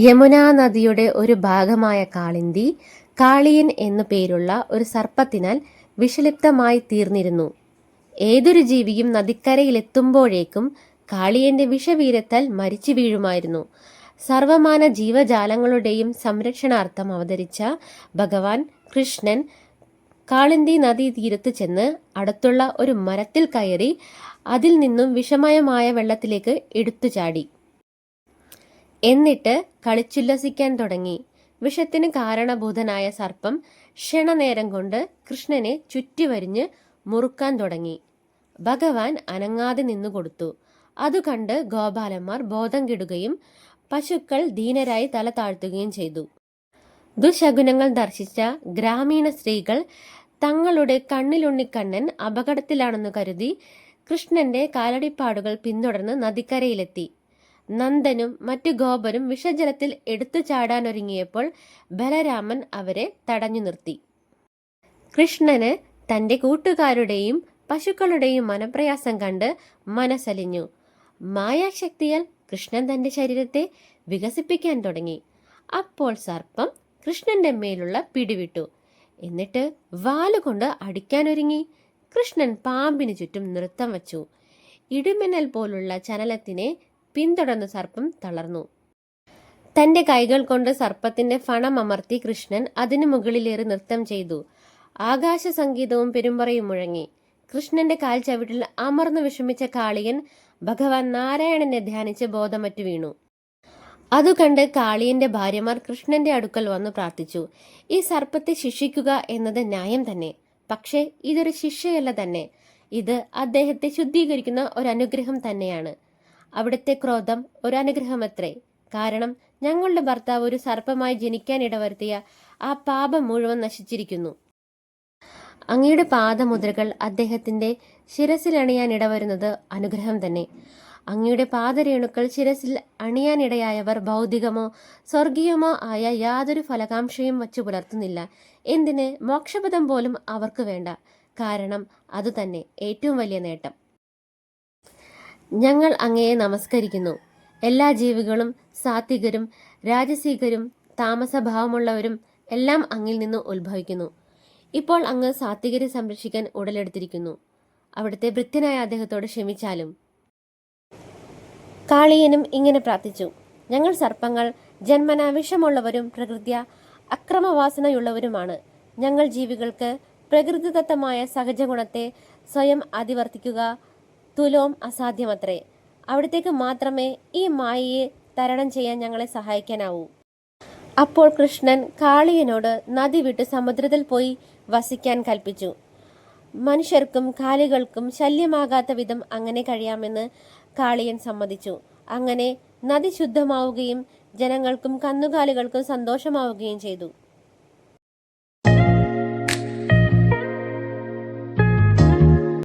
യമുനാ നദിയുടെ ഒരു ഭാഗമായ കാളിന്തി കാളിയൻ എന്നു പേരുള്ള ഒരു സർപ്പത്തിനാൽ വിഷലിപ്തമായി തീർന്നിരുന്നു. ഏതൊരു ജീവിയും നദിക്കരയിലെത്തുമ്പോഴേക്കും കാളിയന്റെ വിഷവീരത്താൽ മരിച്ചു വീഴുമായിരുന്നു. സർവമാന ജീവജാലങ്ങളുടെയും സംരക്ഷണാർത്ഥം അവതരിച്ച ഭഗവാൻ കൃഷ്ണൻ കാളിന്തി നദീതീരത്ത് ചെന്ന് അടുത്തുള്ള ഒരു മരത്തിൽ കയറി അതിൽ നിന്നും വിഷമയമായ വെള്ളത്തിലേക്ക് എടുത്തു ചാടി എന്നിട്ട് കളിച്ചുല്ലസിക്കാൻ തുടങ്ങി. വിഷത്തിന് കാരണഭൂതനായ സർപ്പം ക്ഷണനേരം കൊണ്ട് കൃഷ്ണനെ ചുറ്റിവരിഞ്ഞ് മുറുക്കാൻ തുടങ്ങി. ഭഗവാൻ അനങ്ങാതെ നിന്നു കൊടുത്തു. അതു കണ്ട് ഗോപാലന്മാർ ബോധം കിടുകയും പശുക്കൾ ദീനരായി തല താഴ്ത്തുകയും ചെയ്തു. ദുശകുനങ്ങൾ ദർശിച്ച ഗ്രാമീണ സ്ത്രീകൾ തങ്ങളുടെ കണ്ണിലുണ്ണിക്കണ്ണൻ അപകടത്തിലാണെന്ന് കരുതി കൃഷ്ണന്റെ കാലടിപ്പാടുകൾ പിന്തുടർന്ന് നദിക്കരയിലെത്തി. നന്ദനും മറ്റു ഗോപനും വിഷജലത്തിൽ എടുത്തു ചാടാനൊരുങ്ങിയപ്പോൾ ബലരാമൻ അവരെ തടഞ്ഞു നിർത്തി. കൃഷ്ണന് തന്റെ കൂട്ടുകാരുടെയും പശുക്കളുടെയും മനപ്രയാസം കണ്ട് മനസ്സലിഞ്ഞു. മായാശക്തിയാൽ കൃഷ്ണൻ തന്റെ ശരീരത്തെ വികസിപ്പിക്കാൻ തുടങ്ങി. അപ്പോൾ സർപ്പം കൃഷ്ണന്റെ മേലുള്ള പിടിവിട്ടു. എന്നിട്ട് വാലുകൊണ്ട് അടിക്കാനൊരുങ്ങി. കൃഷ്ണൻ പാമ്പിന് ചുറ്റും നൃത്തം വച്ചു. ഇടുമിന്നൽ പോലുള്ള ചലനത്തിനെ പിന്തുടർന്ന് സർപ്പം തളർന്നു. തന്റെ കൈകൾ കൊണ്ട് സർപ്പത്തിന്റെ ഫണം അമർത്തി കൃഷ്ണൻ അതിനു മുകളിലേറി നൃത്തം ചെയ്തു. ആകാശ സംഗീതവും പെരുമ്പറയും മുഴങ്ങി. കൃഷ്ണന്റെ കാൽ ചവിട്ടിൽ അമർന്നു വിഷമിച്ച കാളിയൻ ഭഗവാൻ നാരായണനെ ധ്യാനിച്ച് ബോധമറ്റു വീണു. അതു കണ്ട് കാളിയന്റെ ഭാര്യമാർ കൃഷ്ണന്റെ അടുക്കൽ വന്നു പ്രാർത്ഥിച്ചു. ഈ സർപ്പത്തെ ശിക്ഷിക്കുക എന്നത് ന്യായം തന്നെ. പക്ഷേ ഇതൊരു ശിക്ഷയല്ല തന്നെ. ഇത് അദ്ദേഹത്തെ ശുദ്ധീകരിക്കുന്ന ഒരു അനുഗ്രഹം തന്നെയാണ്. അവിടുത്തെ ക്രോധം ഒരു അനുഗ്രഹമത്രേ കാരണം ഞങ്ങളുടെ ഭർത്താവ് ഒരു സർപ്പമായി ജനിക്കാൻ ഇടവരുത്തിയ ആ പാപം മുഴുവൻ നശിച്ചിരിക്കുന്നു. അങ്ങയുടെ പാദമുദ്രകൾ അദ്ദേഹത്തിന്റെ ശിരസിൽ അണിയാൻ ഇടവരുന്നത് അനുഗ്രഹം തന്നെ. അങ്ങയുടെ പാദരേണുക്കൾ ശിരസിൽ അണിയാനിടയായവർ ഭൗതികമോ സ്വർഗീയമോ ആയ യാതൊരു ഫലകാംക്ഷയും വച്ചു പുലർത്തുന്നില്ല. എന്തിന്? മോക്ഷപദം പോലും അവർക്ക് വേണ്ട. കാരണം അതുതന്നെ ഏറ്റവും വലിയ നേട്ടം. ഞങ്ങൾ അങ്ങയെ നമസ്കരിക്കുന്നു. എല്ലാ ജീവികളും സാത്വികരും രാജസീകരും താമസഭാവമുള്ളവരും എല്ലാം അങ്ങിൽ നിന്ന് ഉത്ഭവിക്കുന്നു. ഇപ്പോൾ അങ്ങ് സാത്വികരെ സംരക്ഷിക്കാൻ ഉടലെടുത്തിരിക്കുന്നു. അവിടുത്തെ വൃത്യനായ അദ്ദേഹത്തോട് ക്ഷമിച്ചാലും. കാളിയനും ഇങ്ങനെ പ്രാർത്ഥിച്ചു. ഞങ്ങൾ സർപ്പങ്ങൾ ജന്മന വിഷമുള്ളവരും പ്രകൃത്യ അക്രമവാസനയുള്ളവരുമാണ്. ഞങ്ങൾ ജീവികൾക്ക് പ്രകൃതിദത്തമായ സഹജഗുണത്തെ സ്വയം അതിവർത്തിക്കുക തുലോം അസാധ്യമത്രേ. അവിടത്തേക്ക് മാത്രമേ ഈ മായയെ തരണം ചെയ്യാൻ ഞങ്ങളെ സഹായിക്കാനാവൂ. അപ്പോൾ കൃഷ്ണൻ കാളിയനോട് നദി വിട്ട് സമുദ്രത്തിൽ പോയി വസിക്കാൻ കൽപ്പിച്ചു. മനുഷ്യർക്കും കാലികൾക്കും ശല്യമാകാത്ത വിധം അങ്ങനെ കഴിയാമെന്ന് കാളിയൻ സമ്മതിച്ചു. അങ്ങനെ നദി ശുദ്ധമാവുകയും ജനങ്ങൾക്കും കന്നുകാലികൾക്കും സന്തോഷമാവുകയും ചെയ്തു.